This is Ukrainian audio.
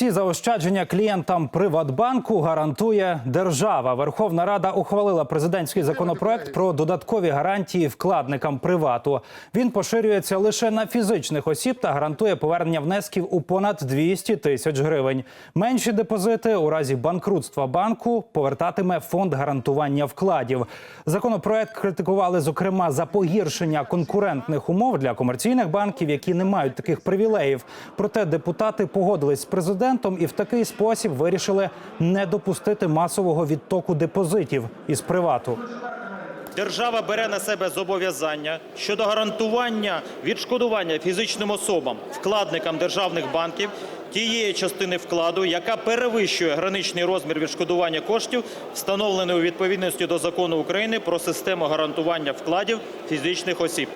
Всі заощадження клієнтам Приватбанку гарантує держава. Верховна Рада ухвалила президентський законопроект про додаткові гарантії вкладникам привату. Він поширюється лише на фізичних осіб та гарантує повернення внесків у понад 200 тисяч гривень. Менші депозити у разі банкрутства банку повертатиме фонд гарантування вкладів. Законопроект критикували зокрема за погіршення конкурентних умов для комерційних банків, які не мають таких привілеїв. Проте депутати погодились з президентом і в такий спосіб вирішили не допустити масового відтоку депозитів із привату. Держава бере на себе зобов'язання щодо гарантування відшкодування фізичним особам, вкладникам державних банків тієї частини вкладу, яка перевищує граничний розмір відшкодування коштів, встановлений у відповідності до закону України про систему гарантування вкладів фізичних осіб.